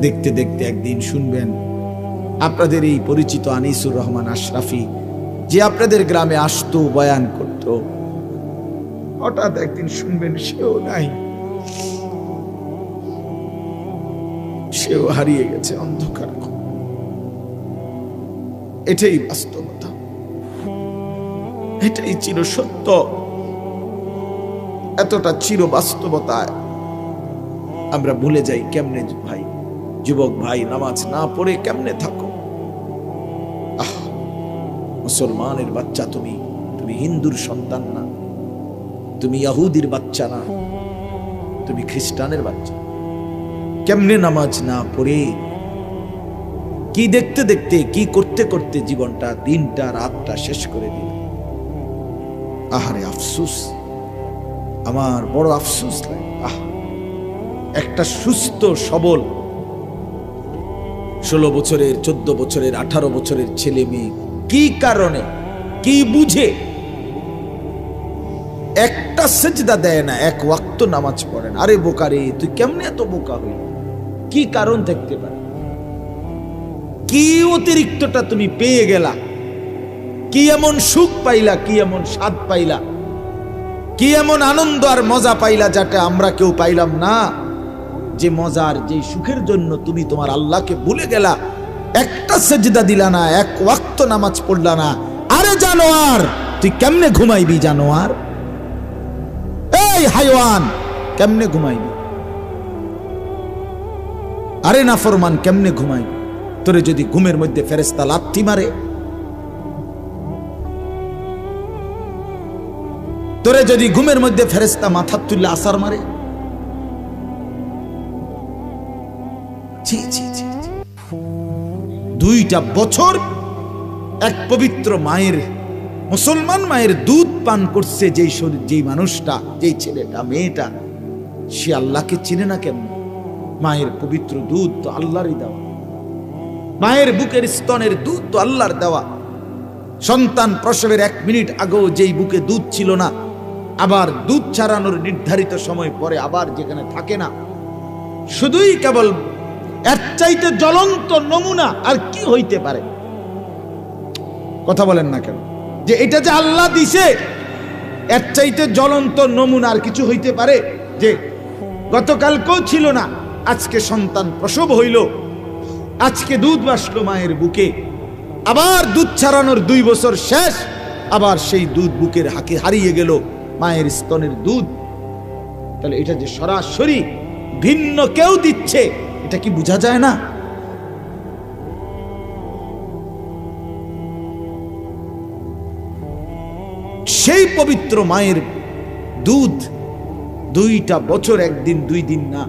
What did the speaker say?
দেখতে দেখতে একদিন শুনবেন, আপনাদের এই পরিচিত আনিসুর রহমান আশরাফি যে আপনাদের গ্রামে আসতো, বয়ান করত। হঠাৎ একদিন শুনবেন, সেও নাই। সেও হারিয়ে গেছে অন্ধকার এটাই বাস্তবতা। এটাই চির সত্য। এতটা চির বাস্তবতায় আমরা ভুলে যাই কেমনে ভাই। যুবক ভাই, নামাজ না পড়ে কেমনে থাকো? আহ, মুসলমানের বাচ্চা তুমি তুমি হিন্দুর সন্তান না, তুমি ইয়াহুদির বাচ্চা না, তুমি খ্রিস্টানের বাচ্চা। কেমনে নামাজ না পড়ে? কি দেখতে দেখতে, কি করতে করতে জীবনটা, দিনটা, রাতটা শেষ করে দিল? আহারে আফসুস, আমার বড় আফসুস লাগে। আহ, একটা সুস্থ, সবল ষোলো বছরের, চোদ্দ বছরের, আঠারো বছরের ছেলে মেয়ে কি কারণে, কি বুঝে? একটা সেজদা দেয় না, এক ওয়াক্ত নামাজ পড়ে না। আরে বোকারে তুই কেমনে এত বোকা হইল কি কারণ থাকতে পারে? কি অতিরিক্তটা তুমি পেয়ে গেলা? কি এমন সুখ পাইলা, কি এমন স্বাদ পাইলা? কি এমন আনন্দ আর মজা পাইলা যাটা আমরা কেউ পাইলাম না? যে মজার, যে সুখের জন্য তুমি তোমার আল্লাহকে ভুলে গেলা, একটা সেজদা দিলা না, এক ওয়াক্ত নামাজ পড়লা না। আরে জানোয়ার, তুই কেমনে ঘুমাইবি জানোয়ার? এই হাইওয়ান, কেমনে ঘুমাইবি? আরে না ফরমান কেমনে ঘুমাইবি? তোরে যদি ঘুমের মধ্যে ফেরেস্তা লাথি মারে। তোরে যদি ঘুমের মধ্যে ফেরেস্তা মাথা তুললে আসার মারে। দুইটা বছর এক পবিত্র মায়ের, মুসলমান মায়ের দুধ পান করছে যেই শরীর, যেই মানুষটা, যেই ছেলেটা, মেয়েটা। সে আল্লাহকে চিনে না কেমন? মায়ের পবিত্র দুধ তো আল্লাহরই দেওয়া। মায়ের বুকের স্তনের দুধ তো আল্লাহর দেওয়া। সন্তান প্রসবের এক মিনিট আগেও যেই বুকে দুধ ছিল না, আবার দুধ ছাড়ানোর নির্ধারিত সময় পরে আবার যেখানে থাকে না, শুধুই কেবল এর চাইতে জ্বলন্ত নমুনা আর কি হইতে পারে? কথা বলেন না কেন? যে এটা যে আল্লাহ দিছে, এর চাইতে জ্বলন্ত নমুনা আর কিছু হইতে পারে? যে গতকালকেও ছিল না, আজকে সন্তান প্রসব হইল। আজকে দুধ বাসলো মায়ের বুকে। আবার দুধ ছাড়ানোর দুই বছর শেষ, আবার সেই দুধ বুকের হাকে হারিয়ে গেল মায়ের স্তনের দুধ। তাহলে এটা যে সরাসরি ভিন্ন কেউ দিচ্ছে এটা কি বোঝা যায় না? সেই পবিত্র মায়ের দুধ দুইটা বছর একদিন, দুই দিন না।